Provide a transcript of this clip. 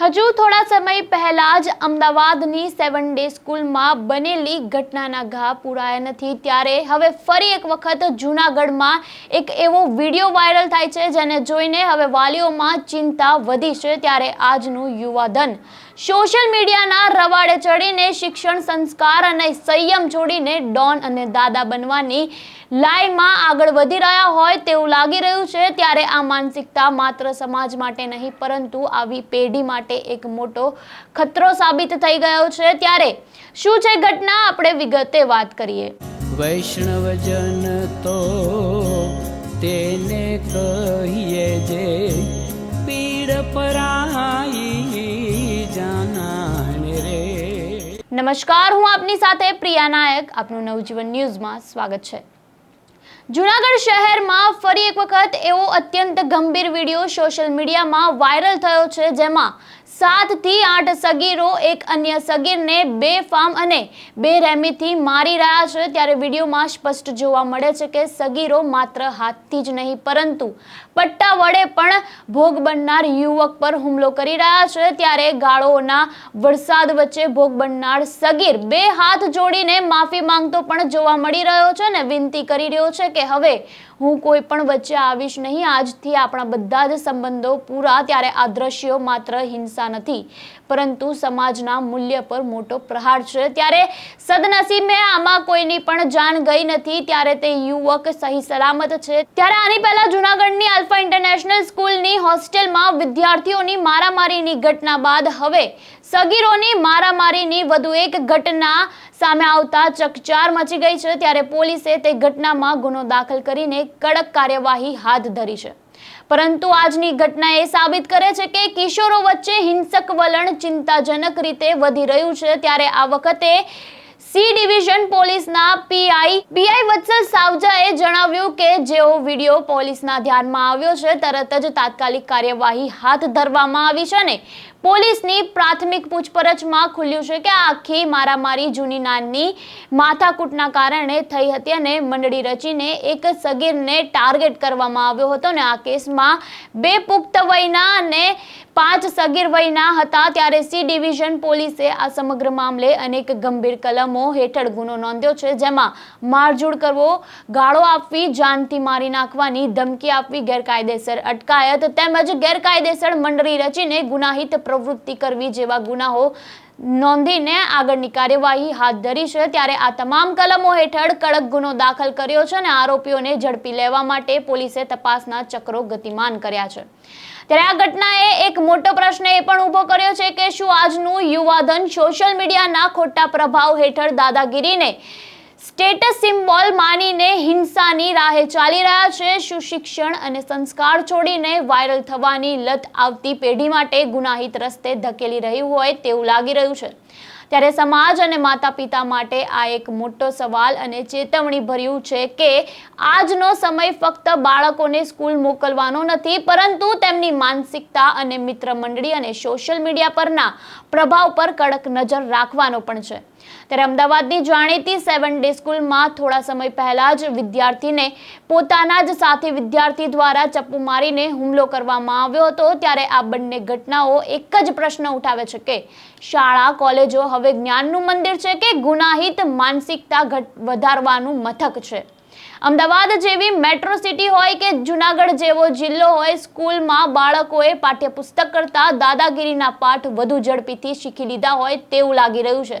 હજુ થોડા સમય પહેલા જ અમદાવાદની સેવન ડે સ્કૂલમાં બનેલી ઘટનાના ઘા પૂરાયા નથી. ત્યારે હવે ફરી એક વખત જૂનાગઢમાં એક એવો વીડિયો વાયરલ થાય છે, જેને જોઈને હવે વાલીઓમાં ચિંતા વધી છે. ત્યારે આજનું યુવાધન. સોશિયલ મીડિયાના રવાડે ચડીને શિક્ષણ સંસ્કાર અને સંયમ છોડીને ડોન અને દાદા બનવાની લાઈનમાં આગળ વધી રહ્યા હોય તેવું લાગી રહ્યું છે ત્યારે આ માનસિકતા માત્ર સમાજ માટે નહીં પરંતુ આવી પેઢી માટે એક મોટો ખતરો સાબિત થઈ ગયો છે. ત્યારે શું છે ઘટના? આપણે વિગતે વાત કરીએ. વૈષ્ણવજન તો તેને કહીએ જે પીડ પરાઈ નમસ્કાર હું આપની સાથે પ્રિયા નાયક. આપનું નવજીવન ન્યૂઝમાં સ્વાગત છે. જુનાગઢ શહેરમાં ફરી એક વખત એવો અત્યંત ગંભીર વીડિયો સોશિયલ મીડિયામાં વાયરલ થયો છે, જેમાં સાતથી આઠ સગીરો, એક અન્ય સગીરને બે ફાર્મ અને બે રેમીથી મારી રહ્યા છે. ત્યારે વિડીયોમાં સ્પષ્ટ જોવા મળે છે કે સગીરો માત્ર હાથથી જ નહીં, પરંતુ પટ્ટા વડે પણ ભોગ બનનાર યુવક પર હુમલો કરી રહ્યા છે. ત્યારે ગાળોના વરસાદ વચ્ચે ભોગ બનનાર સગીર બે હાથ જોડીને માફી માંગતો પણ જોવા મળી રહ્યો છે ને વિનંતી કરી રહ્યો છે કે હવે હું કોઈ પણ વચ્ચે આવીશ નહીં. આજથી આપણા બધા જ સંબંધો પૂરા, ત્યારે આ દ્રશ્યો માત્ર હિંસા નથી, પરંતુ સમાજના મૂલ્ય પર મોટો પ્રહાર છે. ત્યારે સદનસીબે આમાં કોઈની પણ જાન ગઈ નથી, ત્યારે તે યુવક સહી સલામત છે. ત્યારે આની પહેલા જુનાગઢની ઇન્ટરનેશનલ સ્કૂલની હોસ્ટેલમાં વિદ્યાર્થીઓની મારામારીની ઘટના બાદ હવે સગીરોની મારામારીની વધુ એક ઘટના સામે આવતા ચકચાર મચી ગઈ છે ત્યારે પોલીસે તે ઘટનામાં ગુનો દાખલ કરીને કડક કાર્યવાહી હાથ ધરી છે. પરંતુ આજની ઘટના એ સાબિત કરે છે કે કિશોરો વચ્ચે હિંસક વલણ ચિંતાજનક રીતે વધી રહ્યું છે. ત્યારે આ વખતે સી ડિવિઝન પોલીસના પીઆઈ પીઆઈ વત્સલ સાવજાએ જણાવ્યું કે જેઓ વીડિયો પોલીસના ધ્યાનમાં આવ્યો છે, તરત જ તાત્કાલિક કાર્યવાહી હાથ ધરવામાં આવી છે ને પોલીસની પ્રાથમિક પૂછપરછમાં ખુલ્યું છે કે આખી મારામારી જૂની નાની માથાકૂટના કારણે થઈ હતી અને મંડળી રચીને એક સગીરને ટાર્ગેટ કરવામાં આવ્યો હતો ને આ કેસમાં બે પુખ્ત વયના અને પાંચ સગીર વયના હતા. ત્યારે સી ડિવિઝન પોલીસે આ સમગ્ર મામલે અનેક ગંભીર કલમો હેઠળ ગુનો નોંધ્યો છે, જેમાં મારઝૂડ કરવો, ગાળો આપવી, જાનથી મારી નાખવાની ધમકી આપવી, ગેરકાયદેસર અટકાયત તેમજ ગેરકાયદેસર મંડળી રચીને ગુનાહિત પ્રવૃત્તિ કરવી જેવા ગુનાઓ નોંધીને આગળની કાર્યવાહી હાથ ધરી છે. ત્યારે આ તમામ કલમો હેઠળ કડક ગુનો દાખલ કર્યો છે અને આરોપીઓને ઝડપી લેવા માટે પોલીસે તપાસના ચક્રો ગતિમાન કર્યા છે. ત્યારે આ ઘટનાએ એક મોટો પ્રશ્ન એ પણ ઊભો કર્યો છે કે શું આજનું યુવાધન સોશિયલ મીડિયાના ખોટા પ્રભાવ હેઠળ દાદાગીરીને સ્ટેટસ સિમ્બોલ માનીને હિંસાની રાહે ચાલી રહ્યા છે. સુશિક્ષણ અને સંસ્કાર છોડીને વાયરલ થવાની લત આવતી પેઢી માટે ગુનાહિત રસ્તે ધકેલી રહ્યું હોય તેવું લાગી રહ્યું છે. ત્યારે સમાજ અને માતા પિતા માટે આ એક મોટો સવાલ અને ચેતવણી ભર્યું છે કે આજનો સમય ફક્ત બાળકોને સ્કૂલ મોકલવાનો નથી, પરંતુ તેમની માનસિકતા અને મિત્ર મંડળી અને સોશિયલ મીડિયા પરના પ્રભાવ પર કડક નજર રાખવાનો પણ છે. ત્યારે અમદાવાદની જાણીતી સેવન ડે સ્કૂલમાં થોડા સમય પહેલા જ વિદ્યાર્થીને પોતાના જ સાથી વિદ્યાર્થી દ્વારા ચપ્પુ મારીને હુમલો કરવામાં આવ્યો હતો. ત્યારે આ બંને ઘટનાઓ એક જ પ્રશ્ન ઉઠાવે છે કે શાળા, કોલેજો હવે જ્ઞાનનું મંદિર છે કે ગુનાહિત માનસિકતા વધારવાનું મથક છે? અમદાવાદ જેવી મેટ્રો સિટી હોય કે જુનાગઢ જેવો જિલ્લો હોય, સ્કૂલમાં બાળકોએ પાઠ્યપુસ્તક કરતા દાદાગીરીના પાઠ વધુ ઝડપીથી શીખી લીધા હોય તેવું લાગી રહ્યું છે.